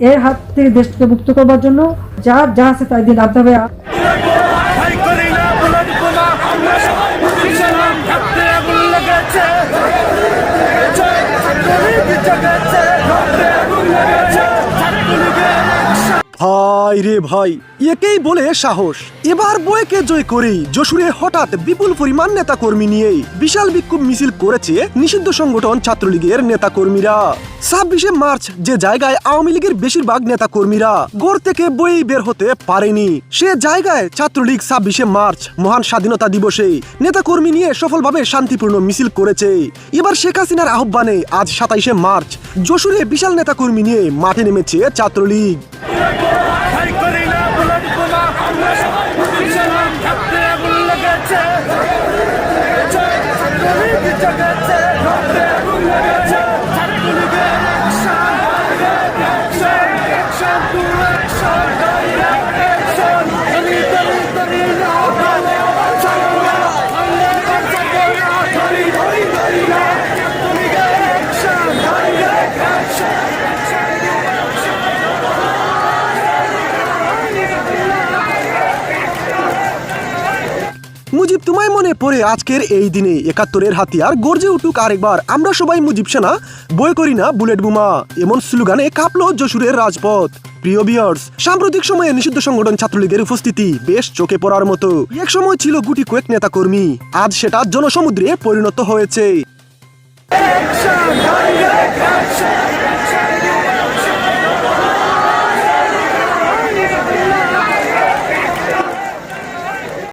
এর হাত থেকে দেশকে মুক্ত করবার জন্য যা যা আছে তাই দিয়ে লাভ হবে ভাই রে ভাই, একেই বলে সাহস। এবার বইকে জয় করেই যশোরে হঠাৎ বিপুল পরিমাণ নেতা কর্মী নিয়ে বিশাল বিক্ষোভ মিছিল করেছে নিষিদ্ধ সংগঠন ছাত্রলীগের নেতা কর্মীরা ছাব্বিশে মার্চ যে জায়গায় আওয়ামী লীগের বেশিরভাগ নেতা কর্মীরা গড় থেকে বই বের হতে পারেনি, সে জায়গায় ছাত্রলীগ ছাব্বিশে মার্চ মহান স্বাধীনতা দিবসে নেতা কর্মী নিয়ে সফলভাবে শান্তিপূর্ণ মিছিল করেছে। এবার শেখ হাসিনার আহ্বানে আজ সাতাইশে মার্চ যশোরে বিশাল নেতা কর্মী নিয়ে মাঠে নেমেছে ছাত্রলীগ। Perfect. মুজিব, তোমায় মনে পড়ে আজকের এই দিনে? একাত্তরের হাতিয়ার গর্জে উঠুক আরেকবার। আমরা সবাই মুজিব সেনা, বই করি না বুলেট বোমা। এমন স্লোগানে কাঁপলো যশোরের রাজপথ। প্রিয় বিয়ার্স সাম্প্রতিক সময়ে নিষিদ্ধ সংগঠন ছাত্রলীগের উপস্থিতি বেশ চোখে পড়ার মতো। এক সময় ছিল গুটি কয়েক নেতা কর্মী আজ সেটা জনসমুদ্রে পরিণত হয়েছে।